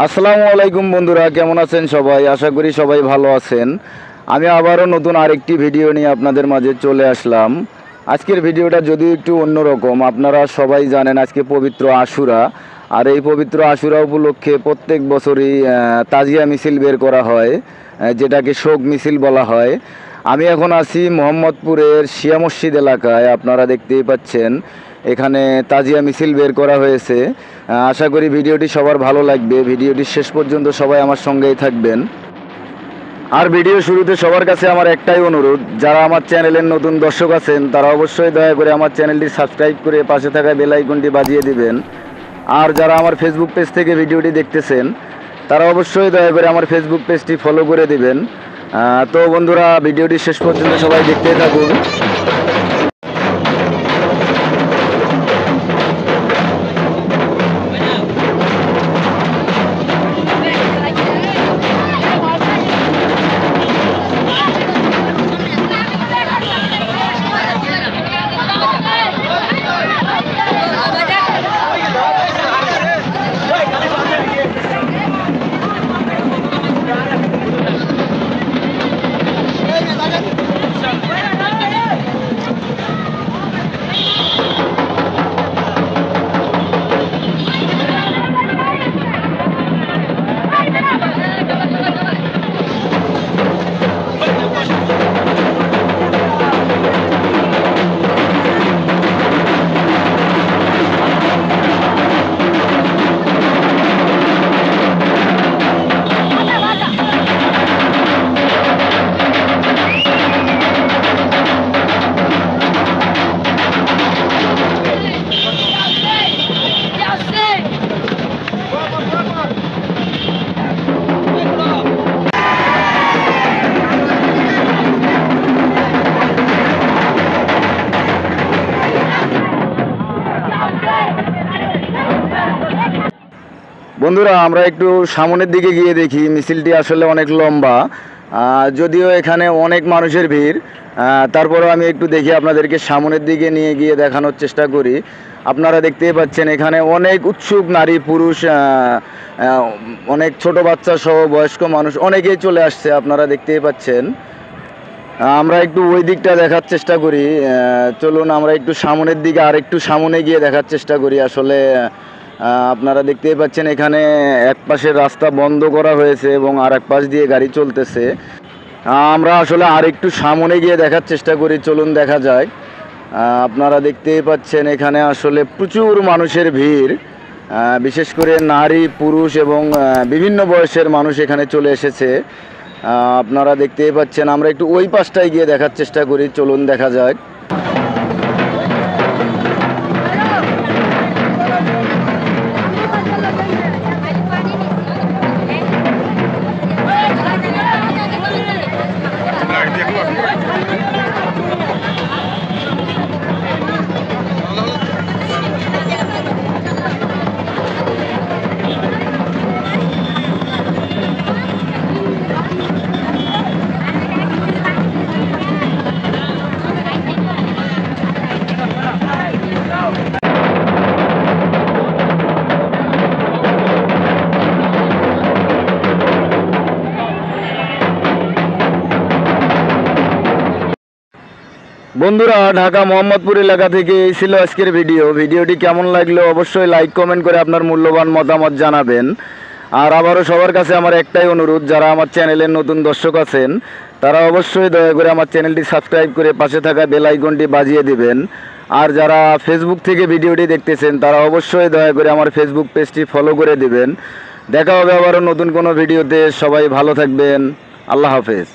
আসসালামু আলাইকুম বন্ধুরা, কেমন আছেন সবাই? আশা করি সবাই ভালো আছেন। আমি আবারও নতুন আরেকটি ভিডিও নিয়ে আপনাদের মাঝে চলে আসলাম। আজকের ভিডিওটা যদিও একটু অন্যরকম, আপনারা সবাই জানেন আজকে পবিত্র আশুরা। আর এই পবিত্র আশুরা উপলক্ষে প্রত্যেক বছরই তাজিয়া মিছিল বের করা হয় যেটাকে শোক মিছিল বলা হয়। আমি এখন আছি মোহাম্মদপুরের শিয়া মসজিদ এলাকায়, আপনারা দেখতেই পাচ্ছেন। এখানে তাজিয়া মিছিল বের করা হয়েছে। আশা করি ভিডিওটি সবার ভালো লাগবে। ভিডিওটি শেষ পর্যন্ত সবাই আমার সঙ্গেই থাকবেন। আর ভিডিও শুরুতে সবার কাছে আমার একটাই অনুরোধ, যারা আমার চ্যানেলের নতুন দর্শক আছেন, তারা অবশ্যই দয়া করে আমার চ্যানেলটি সাবস্ক্রাইব করে পাশে থাকা বেল আইকনটি বাজিয়ে দিবেন। আর যারা আমার ফেসবুক পেজ থেকে ভিডিওটি দেখতেছেন, তারা অবশ্যই দয়া করে আমার ফেসবুক পেজটি ফলো করে দিবেন। তো বন্ধুরা, ভিডিওটি শেষ পর্যন্ত সবাই দেখতেই থাকুন। বন্ধুরা, আমরা একটু সামনের দিকে গিয়ে দেখি। মিছিলটি আসলে অনেক লম্বা। যদিও এখানে অনেক মানুষের ভিড় তারপরেও আমি একটু দেখি আপনাদেরকে সামনের দিকে নিয়ে গিয়ে দেখানোর চেষ্টা করি। আপনারা দেখতেই পাচ্ছেন এখানে অনেক উৎসুক নারী, পুরুষ অনেক ছোট বাচ্চা সহ বয়স্ক মানুষ অনেকেই চলে আসছে, আপনারা দেখতেই পাচ্ছেন। আমরা একটু ওই দিকটা দেখার চেষ্টা করি। চলুন আমরা একটু সামনের দিকে আর একটু সামনে গিয়ে দেখার চেষ্টা করি। আসলে আপনারা দেখতেই পাচ্ছেন এখানে এক পাশের রাস্তা বন্ধ করা হয়েছে এবং আর এক পাশ দিয়ে গাড়ি চলতেছে। আমরা আসলে আর একটু সামনে গিয়ে দেখার চেষ্টা করি, চলুন দেখা যায় আপনারা দেখতেই পাচ্ছেন এখানে আসলে প্রচুর মানুষের ভিড়। বিশেষ করে নারী, পুরুষ এবং বিভিন্ন বয়সের মানুষ এখানে চলে এসেছে। আপনারা দেখতেই পাচ্ছেন, আমরা একটু ওই পাশটায় গিয়ে দেখার চেষ্টা করি, চলুন দেখা যাক। বন্ধুরা, ঢাকা মোহাম্মদপুর এলাকা থেকে এই ছিল আজকের ভিডিও। ভিডিওটি কেমন লাগল অবশ্যই লাইক কমেন্ট করে আপনার মূল্যবান মতামত জানাবেন। আর আবারও সবার কাছে আমার একটাই অনুরোধ, যারা আমার চ্যানেলের নতুন দর্শক আছেন, তারা অবশ্যই দয়া করে আমার চ্যানেলটি সাবস্ক্রাইব করে পাশে থাকা বেল আইকনটি বাজিয়ে দিবেন। আর যারা ফেসবুক থেকে ভিডিওটি দেখতেছেন, তারা অবশ্যই দয়া করে আমার ফেসবুক পেজটি ফলো করে দিবেন। দেখা হবে আবারও নতুন কোনো ভিডিওতে। সবাই ভালো থাকবেন। আল্লাহ হাফেজ।